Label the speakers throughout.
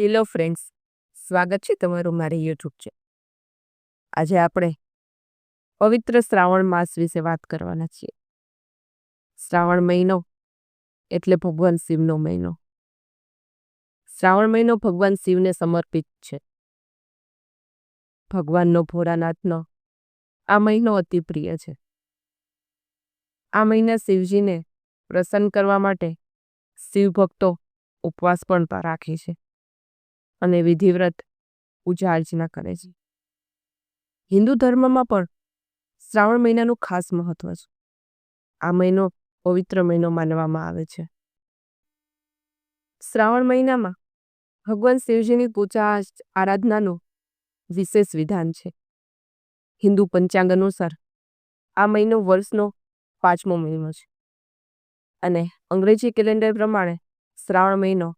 Speaker 1: Hello friends સ્વાગત છે તમારું મારી યુટ્યુબ છે આજે આપણે પવિત્ર શ્રાવણ માસ વિશે વાત કરવાના છીએ. શ્રાવણ મહિનો એટલે ભગવાન શિવનો મહિનો. શ્રાવણ મહિનો ભગવાન શિવને સમર્પિત છે. ભગવાનનો ભોળાનાથનો આ મહિનો અતિ પ્રિય છે. આ મહિના શિવજીને પ્રસન્ન કરવા માટે શિવ ભક્તો ઉપવાસ પણ રાખે છે. અને વિધિવ્રત પૂજા અર્ચના કરે છે. હિન્દુ ધર્મમાં પણ શ્રાવણ મહિનાનું ખાસ મહત્વ છે. આ મહિનો પવિત્ર મહિનો માનવામાં આવે છે. શ્રાવણ મહિનામાં ભગવાન શિવજીની પૂજા આરાધનાનું વિશેષ વિધાન છે. હિન્દુ પંચાંગ અનુસાર આ મહિનો વર્ષનો પાંચમો મહિનો છે. અને અંગ્રેજી કેલેન્ડર પ્રમાણે શ્રાવણ મહિનો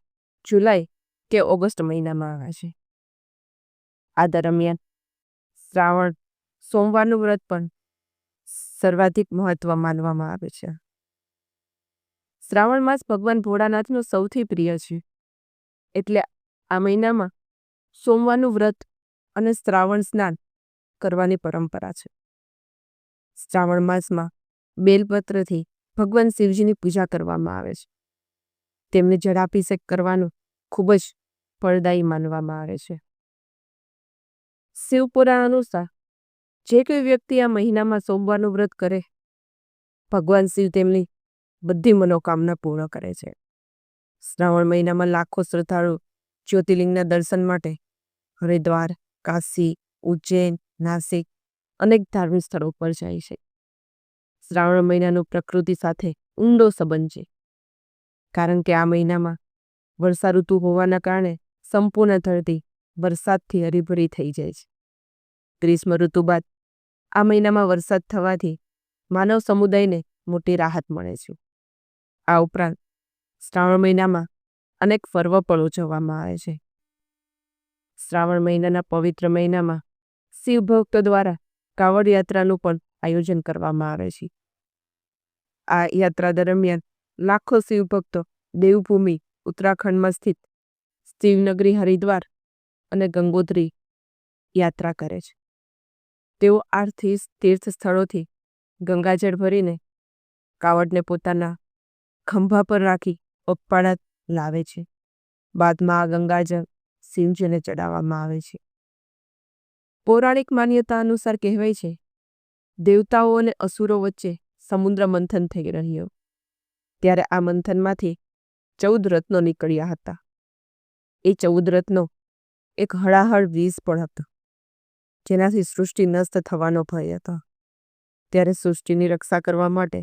Speaker 1: જુલાઈ કે ઓગસ્ટ મહિનામાં આવે છે આ દરમિયાન શ્રાવણ, સોમવારનું વ્રત પણ સર્વાધિક મહત્વ માનવામાં આવે છે. શ્રાવણ માસ ભગવાન ભોળાનાથનો સૌથી પ્રિય છે. એટલે આ મહિનામાં સોમવારનું વ્રત અને શ્રાવણ સ્નાન કરવાની પરંપરા છે. શ્રાવણ માસમાં બેલપત્રથી ભગવાન શિવજીની પૂજા કરવામાં આવે છે. તેમને જળાભિષેક કરવાનો ખૂબ જ ફળદાયી માનવામાં આવે છે. શિવપુરાણ અનુસાર, જે કોઈ વ્યક્તિ આ મહિનામાં સોમવારનું વ્રત કરે, ભગવાન શિવ તેમની બધી મનોકામના પૂર્ણ કરે છે. શ્રાવણ મહિનામાં લાખો શ્રદ્ધાળુ જ્યોતિર્લિંગના દર્શન માટે હરિદ્વાર, કાશી, ઉજ્જૈન, નાસિક અનેક ધાર્મિક સ્થળો પર જાય છે. શ્રાવણ મહિનાનું પ્રકૃતિ સાથે ઊંડો સંબંધ છે. કારણ કે આ મહિનામાં વર્ષા ઋતુ હોવાના કારણે સંપૂર્ણ ધરતી વરસાદથી હરીભરી થઈ જાય છે. ગ્રીષ્મ ઋતુ બાદ આ મહિનામાં વરસાદ થવાથી માનવ સમુદાયને મોટી રાહત મળે છે. આ ઉપરાંત શ્રાવણ મહિનામાં અનેક પર્વ પણ ઉજવવામાં આવે છે. શ્રાવણ મહિનાના પવિત્ર મહિનામાં શિવ ભક્તો દ્વારા કાવડ યાત્રાનું પણ આયોજન કરવામાં આવે છે. આ યાત્રા દરમિયાન લાખો શિવભક્તો દેવભૂમિ ઉત્તરાખંડમાં સ્થિત શિવનગરી હરિદ્વાર અને ગંગોત્રી યાત્રા કરે છે. તેઓ આ તીર્થ સ્થળોથી ગંગાજળ ભરીને કાવડને પોતાના ખંભા પર રાખી પગપાળા લાવે છે. બાદમાં આ ગંગાજળ શિવજીને ચડાવવામાં આવે છે. પૌરાણિક માન્યતા અનુસાર કહેવાય છે, દેવતાઓ અને અસુરો વચ્ચે સમુદ્ર મંથન થઈ રહ્યો. ત્યારે આ મંથનમાંથી ચૌદ રત્નો નીકળ્યા હતા. એ ચૌદ રત્નો એક હળાહળ વીજ પણ હતો, જેનાથી સૃષ્ટિ નષ્ટ થવાનો ભય હતો. ત્યારે સૃષ્ટિની રક્ષા કરવા માટે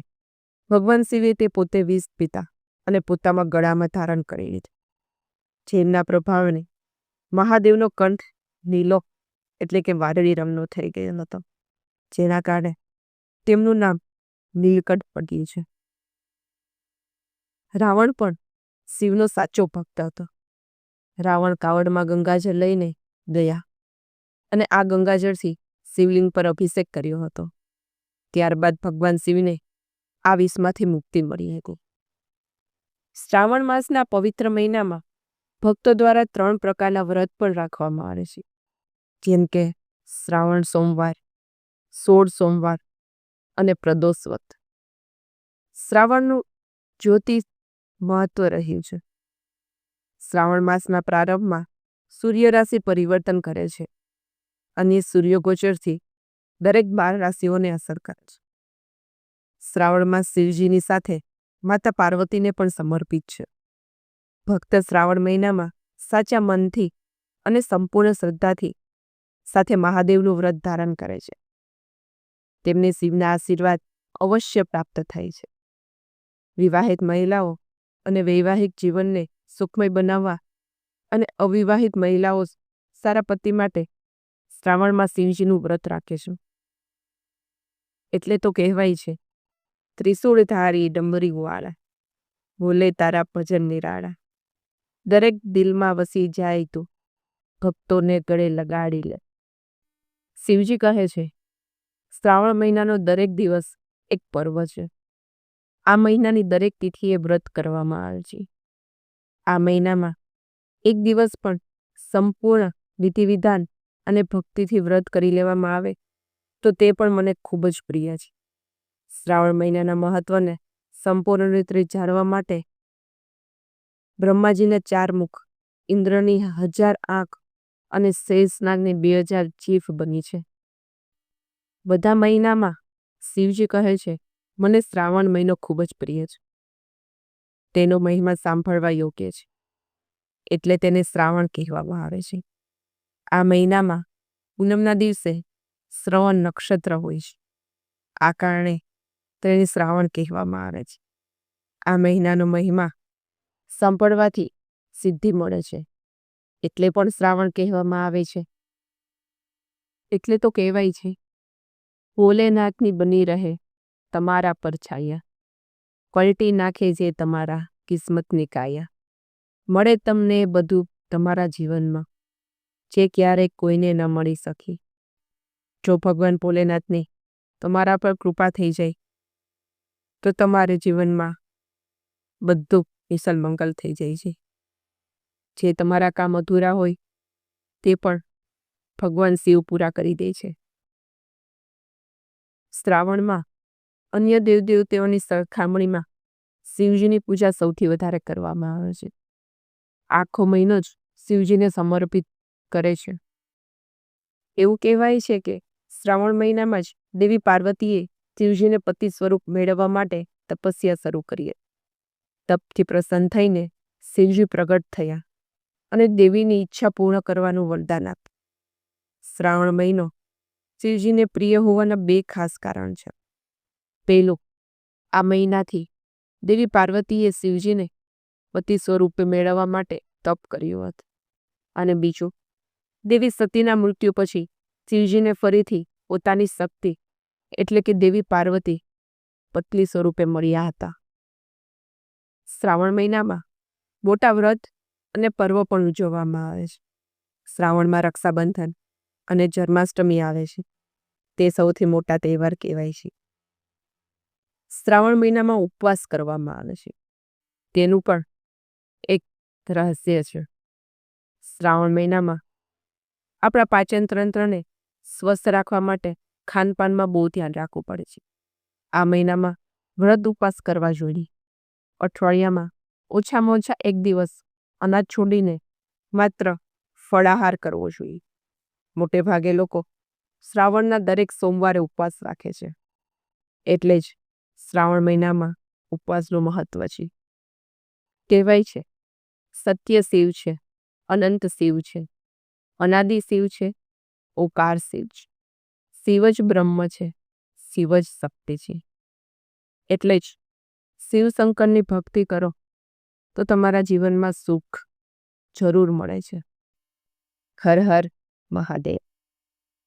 Speaker 1: ભગવાન શિવે તે પોતે વીજ પીતા અને પોતામાં ગળામાં ધારણ કરી લીધું. જેમના પ્રભાવને મહાદેવનો કંઠ નીલો એટલે કે વાદળી રંગનો થઈ ગયો હતો, જેના કારણે તેમનું નામ નીલકંઠ પડ્યું છે. રાવણ પણ શિવનો સાચો ભક્ત હતો. રાવણ કાવડમાં ગંગાજળ લઈને ગયા અને આ ગંગાજળથી શિવલિંગ પર અભિષેક કર્યો હતો. ત્યારબાદ ભગવાન શિવને આ વિષમાંથી મુક્તિ મળી હતી. શ્રાવણ માસના પવિત્ર મહિનામાં ભક્તો દ્વારા ત્રણ પ્રકારના વ્રત પણ રાખવામાં આવે છે. જેમ કે શ્રાવણ સોમવાર, સોળ સોમવાર અને પ્રદોષ વ્રત. શ્રાવણનું જ્યોતિ મહત્વ રહ્યું છે. શ્રાવણ માસના પ્રારંભમાં સૂર્ય રાશિ પરિવર્તન કરે છે અને સૂર્યગોચરથી દરેક બાર રાશિઓને અસર કરે છે. શ્રાવણમાં શિવજીની સાથે માતા પાર્વતીને પણ સમર્પિત છે. ભક્ત શ્રાવણ મહિનામાં સાચા મનથી અને સંપૂર્ણ શ્રદ્ધાથી સાથે મહાદેવનું વ્રત ધારણ કરે છે. તેમને શિવના આશીર્વાદ અવશ્ય પ્રાપ્ત થાય છે. વિવાહિત મહિલાઓ અને વૈવાહિક જીવનને સુખમય બનાવવા અને અવિવાહિત મહિલાઓ સારા પતિ માટે શ્રાવણમાં શિવજીનું વ્રત રાખે છે. એટલે તો કહેવાય છે, ત્રિશુળ ધારી ડમરી વાળા, ભોલે તારા ભજન નિરાળા. દરેક દિલમાં વસી જાય તું, ભક્તોને ગળે લગાડી લે. શિવજી કહે છે, શ્રાવણ મહિનાનો દરેક દિવસ એક પર્વ છે. આ મહિનાની દરેક તિથિએ વ્રત કરવામાં આવે છે. આ મહિનામાં. એક દિવસ પણ સંપૂર્ણ વિધિવિધાન અને ભક્તિથી વ્રત કરી લેવામાં આવે, તો તે પણ મને ખૂબ જ પ્રિય છે. શ્રાવણ મહિનાના મહત્વને સંપૂર્ણ રીતે જાણવા માટે બ્રહ્માજીના ચાર મુખ, ઇન્દ્રની હજાર આંખ અને શેષનાગની બે હજાર ચીફ બની છે. બધા મહિનામાં શિવજી કહે છે, મને શ્રાવણ મહિનો ખૂબ જ પ્રિય છે. તેનો મહિમા સાંભળવા યોગ્ય છે. એટલે તેને શ્રાવણ કહેવામાં આવે છે. આ મહિનામાં પૂનમના દિવસે શ્રવણ નક્ષત્ર હોય છે. આ કારણે તેને શ્રાવણ કહેવામાં આવે છે. આ મહિનાનો મહિમા સાંભળવાથી સિદ્ધિ મળે છે. એટલે પણ શ્રાવણ કહેવામાં આવે છે. એટલે તો કહેવાય છે. ભોલેનાથની બની રહે તમારા પર છાયા. પલટી નાખે છે તમારા કિસ્મતની કાયા. મળે તમને બધું તમારા જીવનમાં, જે ક્યારેક કોઈને ન મળી શકી. જો ભગવાન ભોલેનાથની તમારા પર કૃપા થઈ જાય, તો તમારે જીવનમાં બધું વિશાલ મંગલ થઈ જાય છે. જે તમારા કામ અધૂરા હોય, તે પણ ભગવાન શિવ પૂરા કરી દે છે. શ્રાવણમાં અન્ય દેવદેવતાઓની સરખામણીમાં શિવજીની પૂજા સૌથી વધારે કરવામાં આવે છે. આખો મહિનો જ શિવજીને સમર્પિત કરે છે. એવું કહેવાય છે કે શ્રાવણ મહિનામાં જ દેવી પાર્વતીએ શિવજીને પતિ સ્વરૂપ મેળવવા માટે તપસ્યા શરૂ કરી તપથી પ્રસન્ન થઈને શિવજી પ્રગટ થયા અને દેવીની ઈચ્છા પૂર્ણ કરવાનું વરદાન આપ્યું. શ્રાવણ મહિનો શિવજીને પ્રિય હોવાના બે ખાસ કારણ છે. પહેલું આ મહિનાથી દેવી પાર્વતીએ શિવજીને પતિ સ્વરૂપે મેળવવા માટે તપ કર્યું હતું. અને બીજું, દેવી સતીના મૃત્યુ પછી શિવજીને ફરીથી પોતાની શક્તિ એટલે કે દેવી પાર્વતી પત્ની સ્વરૂપે મળ્યા હતા. શ્રાવણ મહિનામાં મોટા વ્રત અને પર્વ પણ ઉજવવામાં આવે છે. શ્રાવણમાં રક્ષાબંધન અને જન્માષ્ટમી આવે છે. તે સૌથી મોટા તહેવાર કહેવાય છે. શ્રાવણ મહિનામાં ઉપવાસ કરવામાં આવે છે. તેનું પણ એક રહસ્ય છે. શ્રાવણ મહિનામાં આપણા પાચન તંત્રને સ્વસ્થ રાખવા માટે ખાનપાનમાં બહુ ધ્યાન રાખવું પડે છે. આ મહિનામાં વ્રત ઉપવાસ કરવા જોઈએ. અઠવાડિયામાં ઓછામાં ઓછા એક દિવસ અનાજ છોડીને માત્ર ફળાહાર કરવો જોઈએ. મોટે ભાગે લોકો શ્રાવણના દરેક સોમવારે ઉપવાસ રાખે છે. એટલે જ શ્રાવણ મહિનામાં ઉપવાસનું મહત્વ છે. કહેવાય છે, સત્ય શિવ છે, અનંત શિવ છે, અનાદિ શિવ છે, ઓકાર શિવ છે, શિવ જ બ્રહ્મ છે, શિવ જ શક્તિ છે. એટલે જ શિવશંકરની ભક્તિ કરો તો તમારા જીવનમાં સુખ જરૂર મળે છે. હર હર મહાદેવ.